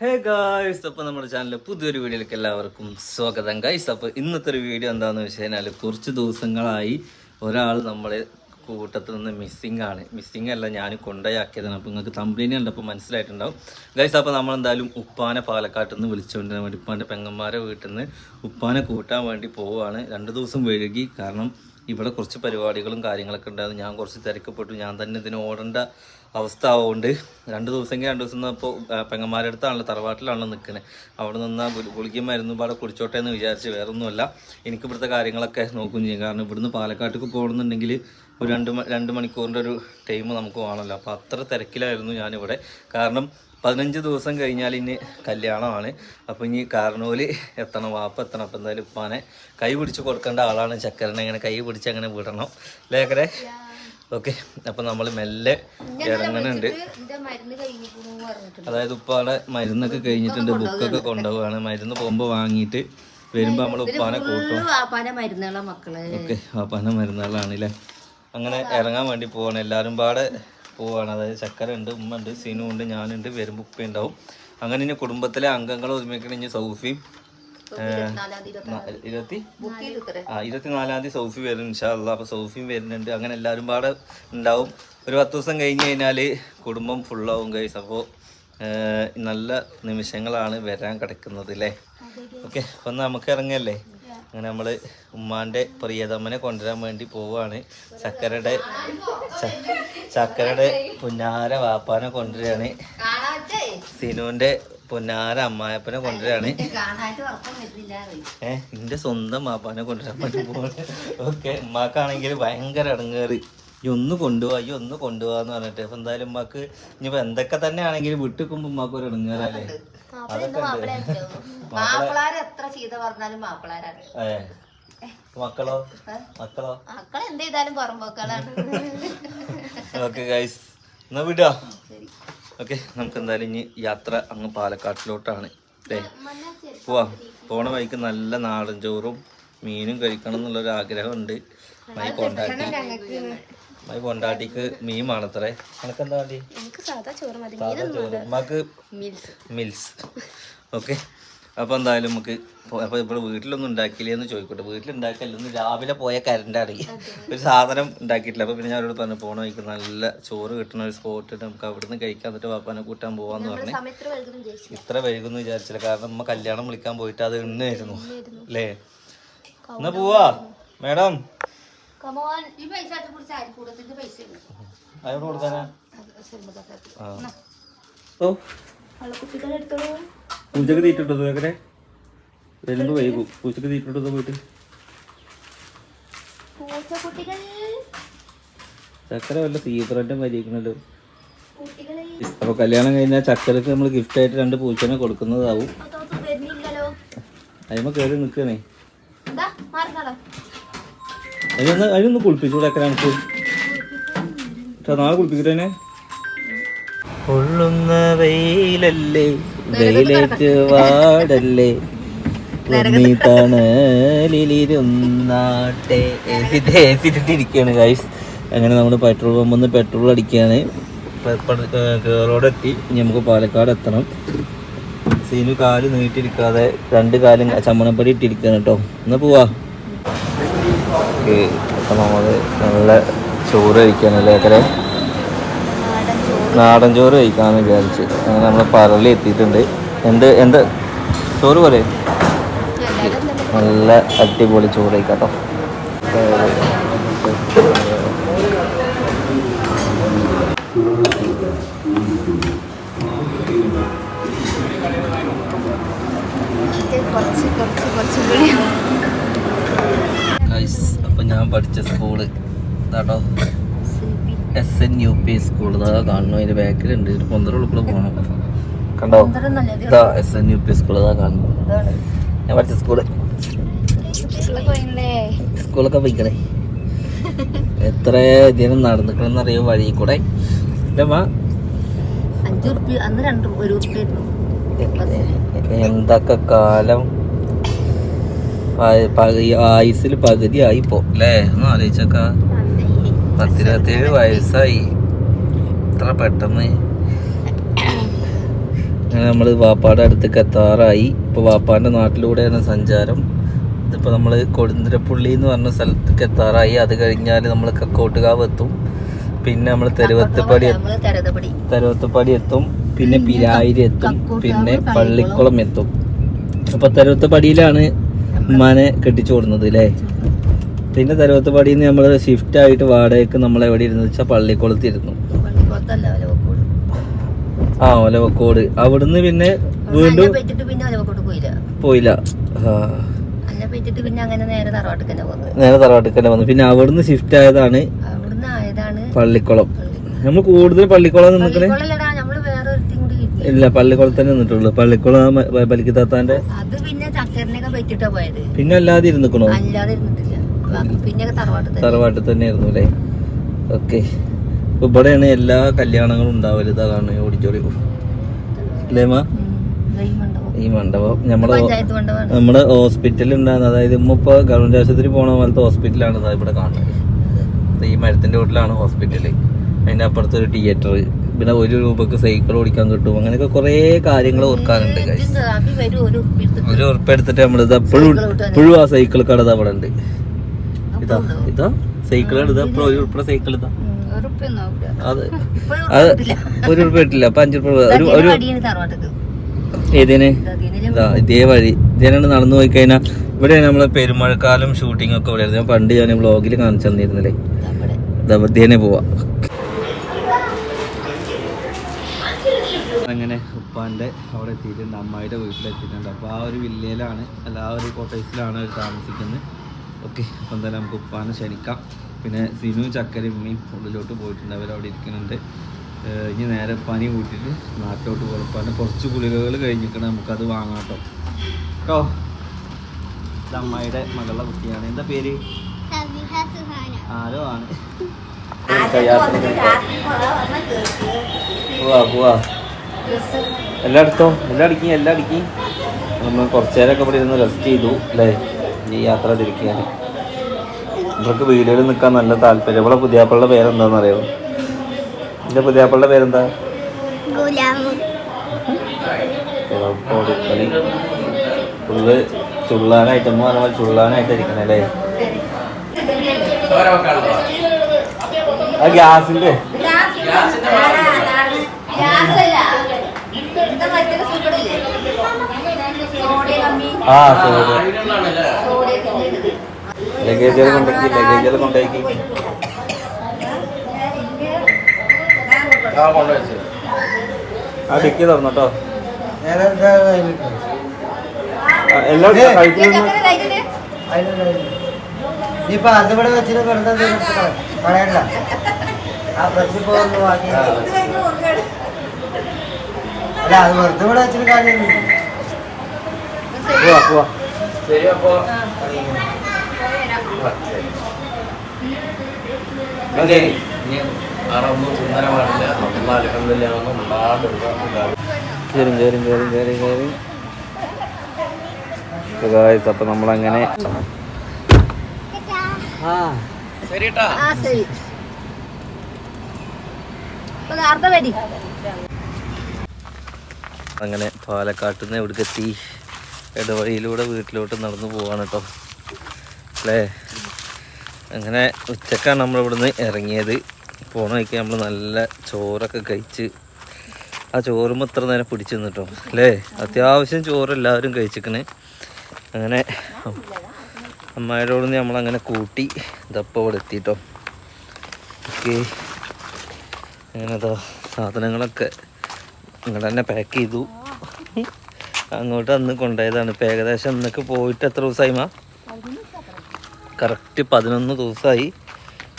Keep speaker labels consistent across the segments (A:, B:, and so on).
A: Hey guys അപ്പോൾ നമ്മുടെ ചാനലിൽ പുതിയൊരു വീഡിയോയിലേക്ക് എല്ലാവർക്കും സ്വാഗതം. ഗായ്സ് അപ്പോൾ ഇന്നത്തെ ഒരു വീഡിയോ എന്താണെന്ന് വെച്ച് കഴിഞ്ഞാൽ കുറച്ച് ദിവസങ്ങളായി ഒരാൾ നമ്മളെ കൂട്ടത്തിൽ നിന്ന് മിസ്സിംഗ് ആണ്. മിസ്സിംഗ് അല്ല ഞാൻ കൊണ്ടയാക്കിയതാണ്. അപ്പോൾ നിങ്ങൾക്ക് തമ്പ്രീനെ കണ്ടപ്പോൾ മനസ്സിലായിട്ടുണ്ടാവും. ഗൈസ് അപ്പോൾ നമ്മൾ നമ്മളെന്തായാലും ഉപ്പാനെ പാലക്കാട്ടിൽ നിന്ന് വിളിച്ചുകൊണ്ടിരാൻ വേണ്ടി ഉപ്പാന്റെ പെങ്ങന്മാരെ വീട്ടിൽ നിന്ന് ഉപ്പാനെ കൂട്ടാൻ വേണ്ടി പോവുകയാണ്. രണ്ട് ദിവസം വൈകി കാരണം ഇവിടെ കുറച്ച് പരിപാടികളും കാര്യങ്ങളൊക്കെ ഉണ്ടായിരുന്നു ഞാൻ കുറച്ച് തിരക്കപ്പെട്ടു. ഞാൻ തന്നെ ഇതിന് ഓടേണ്ട അവസ്ഥ ആവുകൊണ്ട് രണ്ട് ദിവസമെങ്കിൽ രണ്ട് ദിവസം ഇപ്പോൾ പെങ്ങന്മാരുടെ അടുത്താണല്ലോ തറവാട്ടിലാണല്ലോ നിൽക്കുന്നത് അവിടെ നിന്ന് ഗുളികയും മരുന്നും പാടെ കുടിച്ചോട്ടെ എന്ന് വിചാരിച്ച് വേറൊന്നുമല്ല. എനിക്ക് ഇവിടുത്തെ കാര്യങ്ങളൊക്കെ നോക്കുകയും ചെയ്യും. കാരണം ഇവിടുന്ന് പാലക്കാട്ടേക്ക് പോകണമെന്നുണ്ടെങ്കിൽ ഒരു രണ്ട് രണ്ട് മണിക്കൂറിന്റെ ഒരു ടൈം നമുക്ക് വേണമല്ലോ. അപ്പോൾ അത്ര തിരക്കിലായിരുന്നു ഞാനിവിടെ. കാരണം പതിനഞ്ച് ദിവസം കഴിഞ്ഞാൽ ഇനി കല്യാണമാണ്. അപ്പോൾ ഇനി കാരണോൽ എത്തണം വാപ്പ എത്തണം. അപ്പം എന്തായാലും ഉപ്പാനെ കൈ പിടിച്ച് കൊടുക്കേണ്ട ആളാണ് ചക്കരനെ. ഇങ്ങനെ കൈ പിടിച്ച് അങ്ങനെ വിടണം. ലേക്കരെ ഓക്കെ. അപ്പം നമ്മൾ മെല്ലെ ഇറങ്ങുന്നുണ്ട്.
B: പറഞ്ഞിട്ടുണ്ട്.
A: അതായത് ഉപ്പാടെ മരുന്നൊക്കെ കഴിഞ്ഞിട്ടുണ്ട്. ബുക്കൊക്കെ കൊണ്ടുപോവാണ്. മരുന്ന് പോകുമ്പോൾ വാങ്ങിയിട്ട് വരുമ്പോൾ നമ്മൾ ഉപ്പാനെ കൂട്ടും.
B: മക്കളെ.
A: ഓക്കെ. വാപ്പാനെ മരുന്നുകളാണ് അല്ലേ അങ്ങനെ ഇറങ്ങാൻ വേണ്ടി പോവാണ്. എല്ലാവരും പാടെ പോവാണ്. അതായത് ചക്കര ഉണ്ട് ഉമ്മ ഉണ്ട് സിനു ഉണ്ട് ഞാനുണ്ട് വരുമ്പോൾ ഉപ്പ ഉണ്ടാവും അങ്ങനെ ഇനി കുടുംബത്തിലെ അംഗങ്ങൾ ഒരുമിക്കണം ഇനി സൗഫിയും ഇരുപത്തി? ആ ഇരുപത്തിനാലാം തീയതി സൗഫി വരും ഇൻഷാല്ല അപ്പോൾ സൗഫിയും വരുന്നുണ്ട്. അങ്ങനെ എല്ലാവരും പാടെ ഉണ്ടാവും. ഒരു പത്ത് ദിവസം കഴിഞ്ഞ് കഴിഞ്ഞാൽ കുടുംബം ഫുള്ളാവും കൈസ് അപ്പോൾ നല്ല നിമിഷങ്ങളാണ് വരാൻ കിടക്കുന്നത് അല്ലേ ഓക്കെ അപ്പം നമുക്ക് ഇറങ്ങല്ലേ? അങ്ങനെ നമ്മൾ ഉമ്മാന്റെ പ്രിയതമ്മനെ കൊണ്ടുവരാൻ വേണ്ടി പോവുകയാണ് ചക്കരയുടെ ചക്കരയുടെ പുന്നാര വാപ്പാനെ കൊണ്ടുവരികയാണ് സിനുവിന്റെ പുന്നാര അമ്മായപ്പനെ കൊണ്ടുവരികയാണ് ഏഹ് എന്റെ സ്വന്തം മാപ്പാനെ കൊണ്ടുവരാൻ വേണ്ടി പോവാണ്. ഓക്കെ ഉമ്മാക്കാണെങ്കിൽ ഭയങ്കര ഇടങ്ങേറി. ഈ ഒന്ന് കൊണ്ടുപോവാ ഈ ഒന്ന് കൊണ്ടുപോവാന്ന് പറഞ്ഞിട്ട്. അപ്പൊ എന്തായാലും ഉമ്മാക്ക് ഇനിയിപ്പോ എന്തൊക്കെ തന്നെ ആണെങ്കിലും വിട്ടുക്കുമ്പോ ഉമ്മാക്ക് ഒരു ഇടങ്ങേറല്ലേ?
B: ചീത്ത പറഞ്ഞാലും മാപ്പിളാരാണ്
A: മക്കളോ? മക്കളോ?
B: മക്കൾ എന്ത് ചെയ്താലും പുറമ്പോക്കളാണ്.
A: ഓക്കെ ഗൈസ് എന്നാ വിടാ. ഓക്കെ നമുക്ക് എന്തായാലും ഇനി യാത്ര അങ്ങ് പാലക്കാട്ടിലോട്ടാണ്. അല്ലേ പോവാ. പോണ വഴിക്ക് നല്ല നാടൻ ചോറും മീനും കഴിക്കണം എന്നുള്ളൊരു ആഗ്രഹമുണ്ട് മൈ കൊണ്ടാട്ടി മൈ കൊണ്ടാട്ടിക്ക് മീൻ വേണത്രേ എനക്കെന്താ വേണ്ടി
B: എനിക്ക് സാധാ ചോറ്
A: ഉമ്മാക്ക്
B: മീൽസ്.
A: ഓക്കെ. അപ്പോൾ എന്തായാലും നമുക്ക് അപ്പോൾ ഇവിടെ വീട്ടിലൊന്നും ഉണ്ടാക്കിയില്ലേ എന്ന് ചോദിക്കട്ടെ. വീട്ടിലുണ്ടാക്കില്ല. രാവിലെ പോയ കരണ്ടാണ്. ഒരു സാധനം ഉണ്ടാക്കിയിട്ടില്ല. അപ്പോൾ പിന്നെ ഞാൻ അവരോട് പറഞ്ഞു പോണ വഴിക്ക് നല്ല ചോറ് കിട്ടുന്ന ഒരു സ്പോട്ട് നമുക്ക് അവിടുന്ന് കഴിക്കാൻ എന്നിട്ട് പാപ്പാനെ കൂട്ടാൻ പോവാന്ന് പറഞ്ഞു. ഇത്ര വൈകുന്നു വിചാരിച്ചില്ല. കാരണം നമ്മ കല്യാണം വിളിക്കാൻ പോയിട്ട് അത് എണ്ണായിരുന്നു അല്ലേ? എന്നാ പോവാ? മേഡം.
B: കമോൻ ഈ പൈസ കുറിച്ച് അരിക്കൂടത്തിന്റെ പൈസ
A: അയോട് കൊടുക്കാനാ? ആ. ഓ. പൂച്ചക്ക് തീറ്റിട്ടോ അങ്ങനെ വരുന്നു വൈകും. പൂച്ചക്ക് തീറ്റിട്ടോ പോയിട്ട് ചക്കര വല്ല വരിക്കണല്ലോ
B: കുട്ടികളെ.
A: അപ്പൊ കല്യാണം കഴിഞ്ഞാൽ ചക്കരക്ക് നമ്മൾ ഗിഫ്റ്റ് ആയിട്ട് രണ്ട് പൂച്ചനെ കൊടുക്കുന്നതാവും.
B: അതിമ്മ
A: അതിമ കയറി നിൽക്കണേ അതിനൊന്ന് അതിനൊന്ന് കുളിപ്പിച്ചൂടെ ചക്കര നമുക്ക് നാളെ കുളിപ്പിക്കട്ടെ കൊള്ളുന്ന വെയിലല്ലേ വെയിലേക്ക് വാടല്ലേ. ഇരിക്കുകയാണ് ഗൈസ് അങ്ങനെ നമ്മൾ പെട്രോൾ പമ്പിൽ നിന്ന് പെട്രോൾ അടിക്കുകയാണ് കേറോടെത്തി. ഇനി നമുക്ക് പാലക്കാട് എത്തണം. സീനു കാൽ നീട്ടിരിക്കാതെ രണ്ട് കാലും ചമ്മണപ്പടി ഇട്ടിരിക്കുകയാണ് കേട്ടോ എന്നാ പോവാ. അപ്പം നമ്മൾ നല്ല ചോറ് കഴിക്കാനല്ലേ അക്കരെ നാടൻ ചോറ് കഴിക്കാമെന്ന് വിചാരിച്ച്. അങ്ങനെ നമ്മൾ പറളി എത്തിയിട്ടുണ്ട്. എന്ത് എന്ത്? ചോറ് പോലെ നല്ല അടിപൊളി ചോറ് കഴിക്കാട്ടോ.
B: കുറച്ച് കുറച്ച്
A: അപ്പം ഞാൻ പഠിച്ച സ്കൂൾ ഇതാട്ടോ. S N U P school ഇതാ കാണുന്നു അതിന്റെ ബാക്കിലുണ്ട്. ഒരു പന്ത്രണ്ട് ഉൾപ്പെടെ പോകണം കണ്ടോ? ഇതാ S N U P school ഇതാ കാണുന്നു ഞാൻ പഠിച്ച സ്കൂൾ. സ്കൂളൊക്കെ പോയിക്കണേ. എത്ര ദിനം നടന്നിക്കണമെന്ന് അറിയോ വഴി കൂടെ. എന്തൊക്കെ കാലം? ആയുസിൽ പകുതി ആയിപ്പോ അല്ലേ ഒന്ന് ആലോചിച്ചൊക്കെ. പത്തിരുപത്തേഴ് വയസ്സായി. ഇത്ര പെട്ടെന്ന്. നമ്മൾ വാപ്പാടെ അടുത്തേക്ക് എത്താറായി. ഇപ്പോൾ വാപ്പാന്റെ നാട്ടിലൂടെയാണ് സഞ്ചാരം. ഇതിപ്പോൾ നമ്മൾ കൊടുന്തരപ്പുള്ളി എന്ന് പറഞ്ഞ സ്ഥലത്തേക്ക് എത്താറായി. അത് കഴിഞ്ഞാൽ നമ്മൾ കക്കോട്ടുകാവ് എത്തും. പിന്നെ നമ്മൾ തെരുവത്തുപടി തെരുവത്തുപടി. എത്തും. പിന്നെ പിരായിരി എത്തും. പിന്നെ പള്ളിക്കുളം എത്തും. അപ്പൊ തരുവത്തുപടിയിലാണ് ഉമ്മാനെ കെട്ടിച്ചു കൊടുക്കുന്നത് അല്ലേ പിന്നെ തരുവത്തുപടിയിൽ നിന്ന് നമ്മൾ ഷിഫ്റ്റ് ആയിട്ട് വാടകയ്ക്ക് നമ്മൾ എവിടെ ഇരുന്ന് വെച്ചാൽ പള്ളിക്കുളത്ത് ഇരുന്നു
B: പള്ളിക്കുളത്തല്ല ഒലവക്കോട്
A: ആ ഒലവക്കോട്. അവിടുന്ന് പിന്നെ വീണ്ടും
B: പോയില്ല. നേരെ തറവാട്ടിക്ക് തന്നെ
A: വന്നു. പിന്നെ അവിടുന്ന് ഷിഫ്റ്റ് ആയതാണ് പള്ളിക്കുളം. നമ്മൾ കൂടുതൽ പള്ളിക്കുളം
B: നിന്നിട്ട്
A: ഇല്ല പള്ളിക്കുളത്ത് തന്നെ നിന്നിട്ടുള്ളൂ. പള്ളിക്കുളം ബലിക്കുത്താത്താന്റെ
B: അത് പിന്നെ പോയത്.
A: അല്ലാതെ ഇരുന്നിക്കണോ?
B: അല്ലാതെ ഇരുന്നിട്ടില്ല. പിന്നെ തറവാട്ട്
A: തറവാട്ടിൽ തന്നെ. ആയിരുന്നു അല്ലേ? ഓക്കെ. ഇവിടെയാണ് എല്ലാ കല്യാണങ്ങളും ഉണ്ടാവൽ. ഇതാ കാണുന്നത് ഓഡിറ്റോറിയം. അല്ലേ മാ?
B: ഉം. ദൈവം ഉണ്ടാവും.
A: ഈ മണ്ഡപം. നമ്മുടെ നമ്മുടെ ഹോസ്പിറ്റലിൽ ഉണ്ടാകുന്ന അതായത് ഇമ്മ ഇപ്പൊ ഗവൺമെന്റ് ആശുപത്രി പോണ പോലത്തെ ഹോസ്പിറ്റലാണ് ഇവിടെ കാണുന്നത്. ഈ മരത്തിന്റെ വീട്ടിലാണ് ഹോസ്പിറ്റൽ. അതിന്റെ അപ്പുറത്തൊരു തിയേറ്റർ പിന്നെ ഒരു രൂപക്ക് സൈക്കിൾ ഓടിക്കാൻ കിട്ടും. അങ്ങനെയൊക്കെ കുറേ കാര്യങ്ങൾ ഓർക്കാനുണ്ട്
B: ഒരു
A: ഉറപ്പെടുത്തിട്ട് നമ്മൾ എപ്പോഴും
B: സൈക്കിൾ
A: ആ സൈക്കിൾ കടത അവിടെ ഉണ്ട്. ഇതാ ഇതാ സൈക്കിൾ എടുത്താ എപ്പോഴും ഒരു ഉറുപ്പിയുടെ സൈക്കിൾ ഇതാ. അത് അത് ഒരു ഉറുപ്പ് ഇട്ടില്ല. അപ്പൊ അഞ്ചു ഒരു ഒരു. ഏതിന്?
B: ഇതാ
A: വഴി. ഇതിനാണ് നടന്നു പോയി കഴിഞ്ഞാൽ ഇവിടെ നമ്മളെ പെരുമഴക്കാലം ഷൂട്ടിംഗ് ഒക്കെ ഇവിടെ ഞാൻ പണ്ട് ഞാൻ വ്ളോഗിൽ കാണിച്ചു തന്നിരുന്നില്ലേ?
B: ഇതാ.
A: ഇതേനെ പോവാ അങ്ങനെ ഉപ്പാന്റെ അവിടെ എത്തിയിട്ടുണ്ട് അമ്മായിയുടെ വീട്ടിലെത്തിയിട്ടുണ്ട്. അപ്പോൾ ആ ഒരു വില്ലയിലാണ് അല്ല ആ ഒരു കോട്ടേഴ്സിലാണ് അവർ താമസിക്കുന്നത്. ഓക്കെ അപ്പോൾ എന്തായാലും നമുക്ക് ഉപ്പാനെ ക്ഷണിക്കാം. പിന്നെ സിനു ചക്കരയും ഉമ്മയും ഉള്ളിലോട്ട് പോയിട്ടുണ്ട് അവരവിടെ ഇരിക്കുന്നുണ്ട്. ഇനി നേരെ പനി കൂട്ടിയിട്ട് നാട്ടിലോട്ട് പോകണം. കുറച്ച് ഗുളികകൾ കഴിഞ്ഞിട്ടുണ്ട് നമുക്കത് വാങ്ങാം കേട്ടോ. കേട്ടോ? ഇത് അമ്മായിയുടെ മകളുടെ കുട്ടിയാണ്. എന്താ പേര്? ആരോ ആണ്. പോവാ പോവാ. എല്ലാം എടുത്തോ എല്ലാം അടിക്കും എല്ലാം അടിക്കും നമ്മൾ കുറച്ച് നേരമൊക്കെ ഇവിടെ ഇരുന്ന് റെസ്റ്റ് ചെയ്തു അല്ലേ? ഈ യാത്ര തിരിക്കാൻ ഇവർക്ക് വീടുകളിൽ നിൽക്കാൻ നല്ല താല്പര്യം. ഇവിടെ പുതിയാപ്പളുടെ പേരെന്താണെന്ന് അറിയാമോ എന്റെ പുതിയാപ്പളുടെ പേരെന്താ കൊടുക്കണി ഫുള്ള് ചുള്ളാനായിട്ട് എന്ന് പറഞ്ഞാൽ ചുള്ളാനായിട്ട് ഇരിക്കണേ അല്ലേ ആ ഗ്യാസിന്റെ ആ
B: ഇത്.
A: ലഗേജുകൾ കൊണ്ടാക്കി ലഗേജുകൾ കൊണ്ടാക്കി. ആ ഡിക്കി തുറന്നോട്ടോ കേട്ടോ എല്ലാം?
C: ഇനിയിപ്പൊ അതിവിടെ വെച്ചിട്ട് വെറുതെ ആ പ്രസ് പോകുന്നു ബാക്കി. അല്ല അത് വെറുതെ ഇവിടെ വെച്ചിട്ട് കാര്യമില്ല
A: പോവാ പോവാ. ശരി കയറും കയറും കയറും കയറി കയറി ഗായ്സ് അപ്പൊ നമ്മളങ്ങനെ ആ.
B: ആ ശരി. ഇപ്പൊ നേരത്തെ വരി.
A: അങ്ങനെ പാലക്കാട്ടിൽ നിന്ന് എത്തി ഇടവഴിയിലൂടെ വീട്ടിലോട്ട് നടന്നു പോവാണ് കേട്ടോ അല്ലേ? അങ്ങനെ ഉച്ചക്കാണ് നമ്മൾ ഇവിടുന്ന് ഇറങ്ങിയത്. പോണ വഴിക്ക് നമ്മൾ നല്ല ചോറൊക്കെ കഴിച്ച് ആ ചോറും ഇത്ര നേരം പിടിച്ചു നിന്നിട്ടോ. അല്ലേ? അത്യാവശ്യം ചോറ് എല്ലാവരും കഴിച്ചിക്കണ്. അങ്ങനെ അമ്മായിരോട് നമ്മളങ്ങനെ കൂട്ടി ഇതപ്പം ഇവിടെ എത്തിയിട്ടോ ഓക്കെ. അങ്ങനെ സാധനങ്ങളൊക്കെ നിങ്ങൾ തന്നെ പാക്ക് ചെയ്തു. അങ്ങോട്ട് അന്ന് കൊണ്ടുപോയതാണ്. ഇപ്പം ഏകദേശം ഇന്നൊക്കെ പോയിട്ട് എത്ര ദിവസമായി മാ? കറക്റ്റ് പതിനൊന്ന് ദിവസമായി.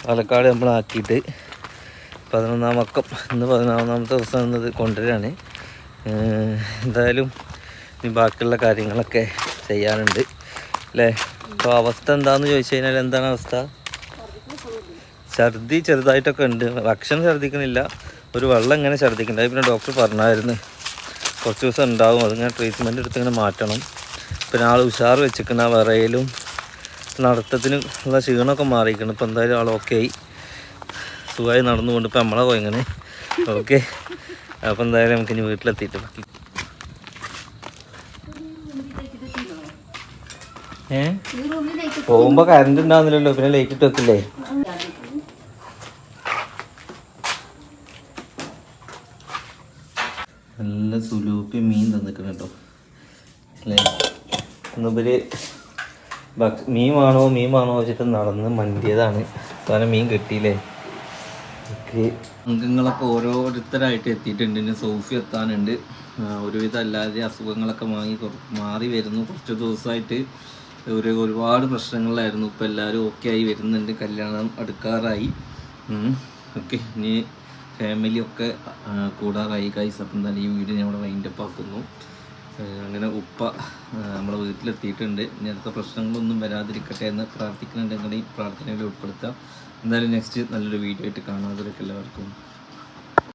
A: പാലക്കാട് നമ്മൾ ആക്കിയിട്ട് പതിനൊന്നാം മക്കം ഇന്ന് പതിനൊന്നാമത്തെ ദിവസം എന്നത് കൊണ്ടുവരികയാണ്. എന്തായാലും ഇനി ബാക്കിയുള്ള കാര്യങ്ങളൊക്കെ ചെയ്യാനുണ്ട്. അല്ലേ? അപ്പോൾ അവസ്ഥ എന്താണെന്ന് ചോദിച്ചു കഴിഞ്ഞാൽ എന്താണ് അവസ്ഥ? ഛർദി ചെറുതായിട്ടൊക്കെ ഉണ്ട്. ഭക്ഷണം ഛർദ്ദിക്കുന്നില്ല ഒരു വെള്ളം ഇങ്ങനെ ഛർദിക്കുന്നുണ്ട് പിന്നെ ഡോക്ടർ പറഞ്ഞായിരുന്നു. കുറച്ച് ദിവസം ഉണ്ടാകും അത് ഞാൻ ട്രീറ്റ്മെന്റ് എടുത്തിങ്ങനെ മാറ്റണം. പിന്നെ ആൾ ഉഷാർ വെച്ചിരിക്കുന്ന വിറയിലും നടത്തത്തിന് ഉള്ള ക്ഷീണമൊക്കെ മാറിയിരിക്കണം ഇപ്പം എന്തായാലും ആൾ ഓക്കെ ആയി. സുഖമായി നടന്നുകൊണ്ട് ഇപ്പം നമ്മളെ ഇങ്ങനെ. ഓക്കെ അപ്പം എന്തായാലും നമുക്ക് ഇനി വീട്ടിലെത്തിയിട്ട് ബാക്കി.
B: ഏഹ്
A: പോകുമ്പോൾ കറണ്ട് ഉണ്ടാകുന്നില്ലല്ലോ പിന്നെ ലൈറ്റ് ഇട്ട് വെക്കില്ലേ? നല്ല സുലൂപ്പി മീൻ തന്നിക്കണം കേട്ടോ. അല്ലേ? ഒന്നുപര് ഭക്ഷ മീൻ വേണോ മീൻ വേണോ വെച്ചിട്ട് നടന്ന് മണ്ടിയതാണ്. കാരണം മീൻ കിട്ടിയില്ലേ? അംഗങ്ങളൊക്കെ ഓരോരുത്തരായിട്ട് എത്തിയിട്ടുണ്ട്. ഇനി സോഫി എത്താനുണ്ട്. ഒരുവിധ അല്ലാതെ അസുഖങ്ങളൊക്കെ വാങ്ങി മാറി വരുന്നു. കുറച്ച് ദിവസമായിട്ട് ഒരു ഒരുപാട് പ്രശ്നങ്ങളിലായിരുന്നു. ഇപ്പം എല്ലാവരും ഓക്കെ ആയി വരുന്നുണ്ട്. കല്യാണം അടുക്കാറായി. ഓക്കെ. ഇനി ഫാമിലി ഒക്കെ ആ, കൂടാറായി. കൈസ് അപ്പം തന്നെ ഈ വീഡിയോ ഞാൻ വൈൻഡപ്പ് ആക്കുന്നു. അങ്ങനെ ഉപ്പ നമ്മുടെ വീട്ടിലെത്തിയിട്ടുണ്ട്. നേരത്തെ പ്രശ്നങ്ങളൊന്നും വരാതിരിക്കട്ടെ എന്ന് പ്രാർത്ഥിക്കുന്നുണ്ട്. പ്രാർത്ഥിക്കുന്നുണ്ടെങ്കിൽ ഈ പ്രാർത്ഥനയിൽ ഉൾപ്പെടുത്താം. എന്തായാലും നെക്സ്റ്റ് നല്ലൊരു വീഡിയോ ആയിട്ട് കാണാതിരിക്കും എല്ലാവർക്കും.